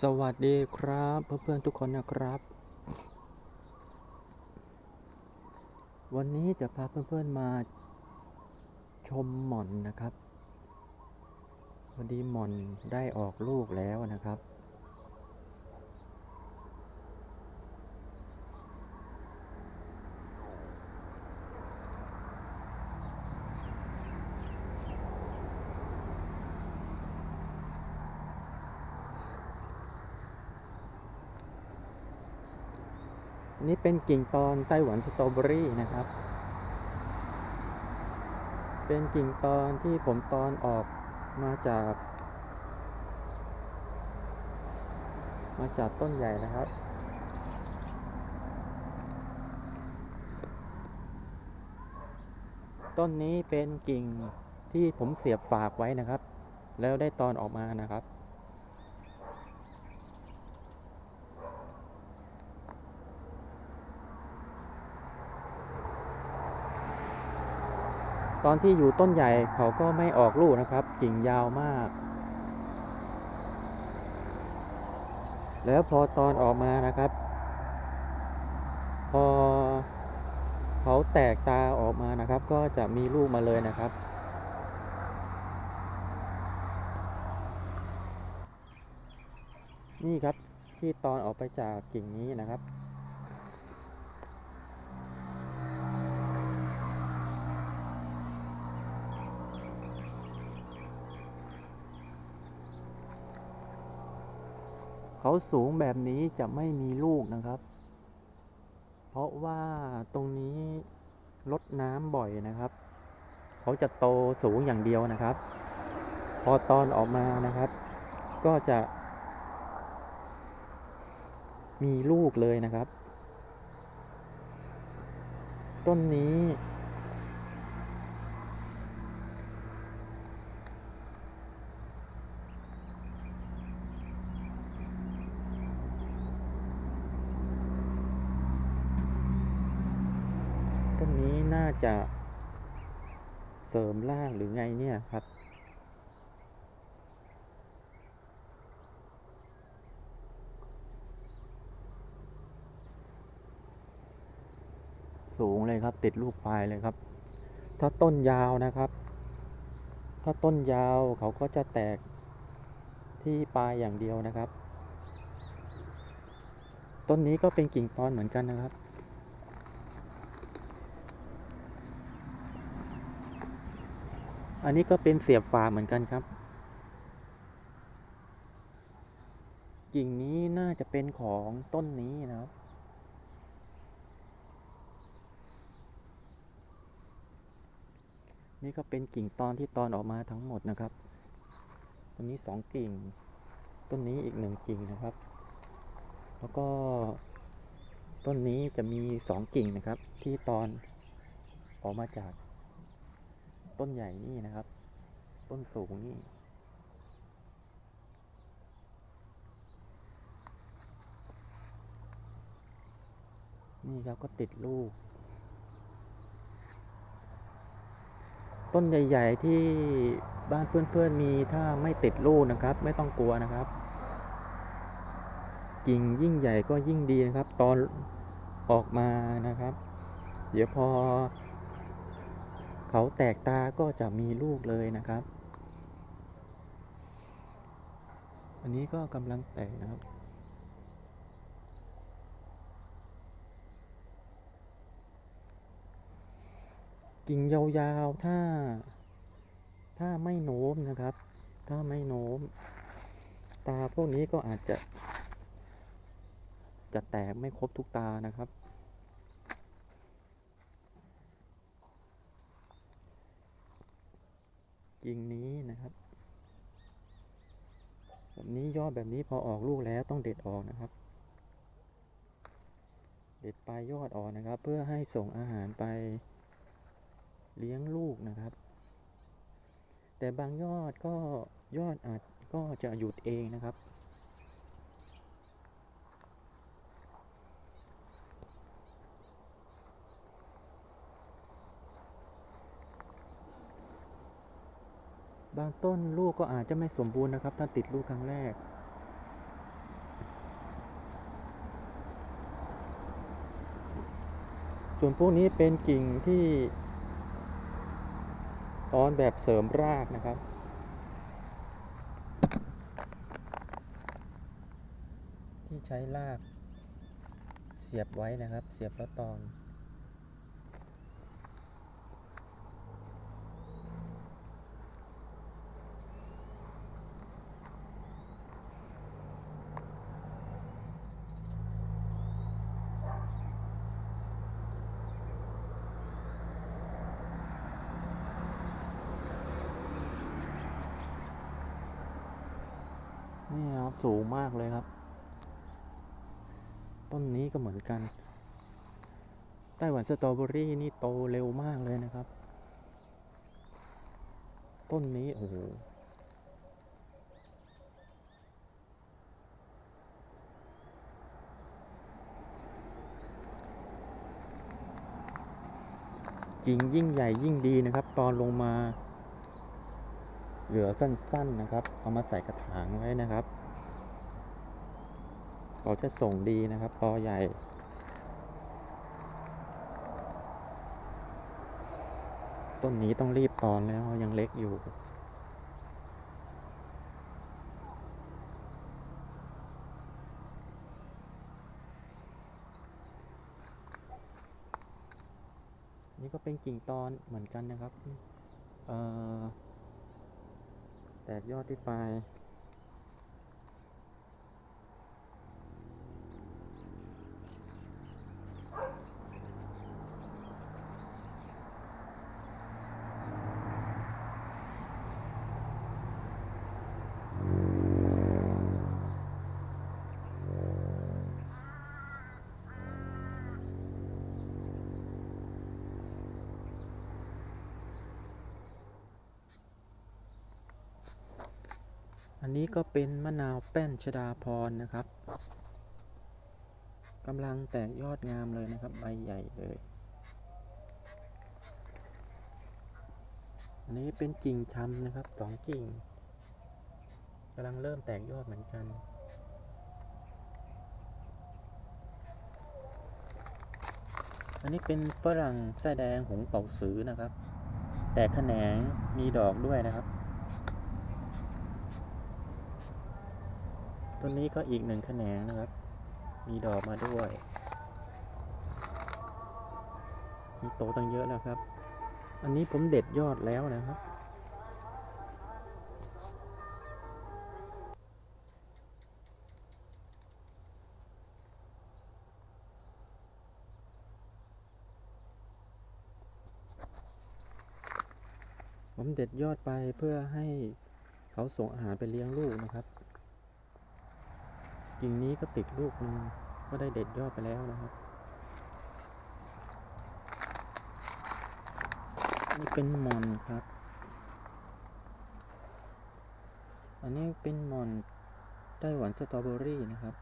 สวัสดีครับเพื่อนๆทุกคนนะครับ วันนี้จะพาเพื่อนๆมาชมหม่อนนะครับวันนี้หม่อนได้ออกลูกแล้วนะครับ นี่เป็นกิ่งตอนไต้หวันสตรอเบอรี่นะครับ เป็นกิ่งตอนที่ผมตอนออกมาจาก มาจากต้นใหญ่นะครับ ต้นนี้เป็นกิ่งที่ผมเสียบฝากไว้นะครับ แล้วได้ตอนออกมานะครับ ตอนที่อยู่ต้นใหญ่เขาก็ไม่ออกลูกนะครับ กิ่งยาวมาก แล้วพอตอนออกมานะครับ พอเขาแตกตาออกมานะครับ ก็จะมีลูกมาเลยนะครับ นี่ครับที่ตอนออกไปจากกิ่งนี้นะครับ เขาสูงแบบนี้จะไม่มีลูกนะครับ เพราะว่าตรงนี้ลดน้ำบ่อยนะครับ เขาจะโตสูงอย่างเดียวนะครับ พอตอนออกมานะครับ ก็จะ มีลูกเลยนะครับ ต้นี้น่า จะเสริมร่างหรือไงเนี่ยครับ สูงเลยครับติดลูกปลายเลยครับ ถ้าต้นยาวนะครับ ถ้าต้นยาวเขาก็จะแตกที่ปลายอย่างเดียวนะครับ ต้นนี้ก็เป็นกิ่งตอนเหมือนกันนะครับ อันนี้ก็เป็นเสียบฝาเหมือนกันครับ กิ่งนี้น่าจะเป็นของต้นนี้นะครับ นี่ก็เป็นกิ่งตอนที่ตอนออกมาทั้งหมดนะครับต้นนี้สองกิ่ง ต้นนี้อีกหนึ่งกิ่งนะครับ แล้วก็ต้นนี้จะมีสองกิ่งนะครับ ที่ตอนออกมาจาก ต้นใหญ่นี่นะครับ ต้นสูงนี่ นี่ครับก็ติดลูก ต้นใหญ่ ๆ ที่บ้านเพื่อนๆมีถ้าไม่ติดลูกนะครับ ไม่ต้องกลัวนะครับกิ่งยิ่งใหญ่ก็ยิ่งดีนะครับ ตอนออกมานะครับ เดี๋ยวพอ เขาแตกตาก็จะมีลูกเลยนะครับ อันนี้ก็กำลังแตกนะครับกิ่งยาวๆ ถ้า ถ้าไม่โน้มนะครับ ถ้าไม่โน้ม ตาพวกนี้ก็อาจจะ จะแตกไม่ครบทุกตานะครับ กิ่งนี้นะครับ แบบนี้ยอดแบบนี้พอออกลูกแล้วต้องเด็ดออกนะครับ เด็ดปลายยอดออกนะครับ เพื่อให้ส่งอาหารไปเลี้ยงลูกนะครับ แต่บางยอดก็ยอดอาจก็จะหยุดเองนะครับ บางต้นลูกก็อาจจะไม่สมบูรณ์นะครับ ถ้าติดลูกครั้งแรก ส่วนพวกนี้เป็นกิ่งที่ตอนแบบเสริมรากนะครับ ที่ใช้รากเสียบไว้นะครับ เสียบแล้วตอน นี่ครับสูงมากเลยครับ ต้นนี้ก็เหมือนกัน ไต้หวันสตรอเบอรี่นี่โตเร็วมากเลยนะครับ ต้นนี้โอ้โหกิ่งยิ่งใหญ่ยิ่งดีนะครับ ตอนลงมา เหลือสั้นๆนะครับ เอามาใส่กระถางไว้นะครับเราจะส่งดีนะครับตอใหญ่ต้นนี้ต้องรีบตอนแล้วยังเล็กอยู่ นี่ก็เป็นกิ่งตอนเหมือนกันนะครับ เอ่อ แตกยอดที่ปลาย อันนี้ก็เป็นมะนาวแป้นชดาพรนะครับกำลังแตกยอดงามเลยนะครับ ใบใหญ่เลย อันนี้เป็นกิ่งชำนะครับสองกิ่งกำลังเริ่มแตกยอดเหมือนกันอันนี้เป็นฝรั่งแสแดงหงเป่าสือนะครับ แตกแขนงมีดอกด้วยนะครับ ต้นนี้ก็อีกหนึ่งแขนงนะครับ มีดอกมาด้วยมีโตตั้งเยอะแล้วครับ อันนี้ผมเด็ดยอดแล้วนะครับ ผมเด็ดยอดไปเพื่อให้เขาส่งอาหารไปเลี้ยงลูกนะครับ กิ่งนี้ก็ติดลูกหนึงก็ได้เด็ดยอดไปแล้วนะครับ นี่เป็นมอนครับ อันนี้เป็นมอนไต้หวันสตรอเบอรี่นะครับ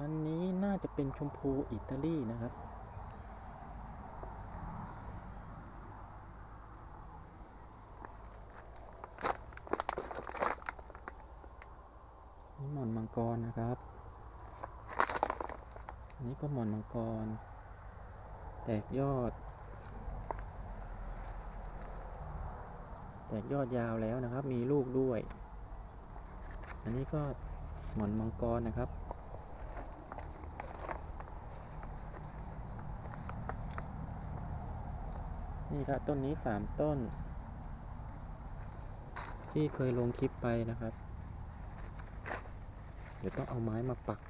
อันนี้น่าจะเป็นชมพูอิตาลีนะครับ นี่ห มังกรนะครับ อันนี้ก็หมอนมังกร แตกยอด แตกยอดยาวแล้วนะครับ มีลูกด้วย อันนี้ก็หมอนมังกรนะครับนี่ครับต้นนี้สามต้น ที่เคยลงคลิปไปนะครับ เดี๋ยวต้องเอาไม้มาปัก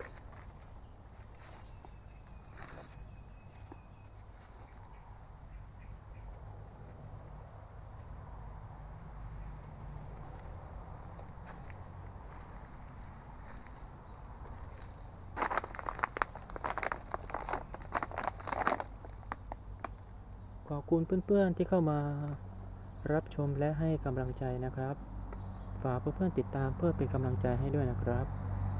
ขอบคุณเพื่อนๆที่เข้ามารับชมและให้กำลังใจนะครับ ฝากเพื่อนๆติดตามเพื่อเป็นกำลังใจให้ด้วยนะครับ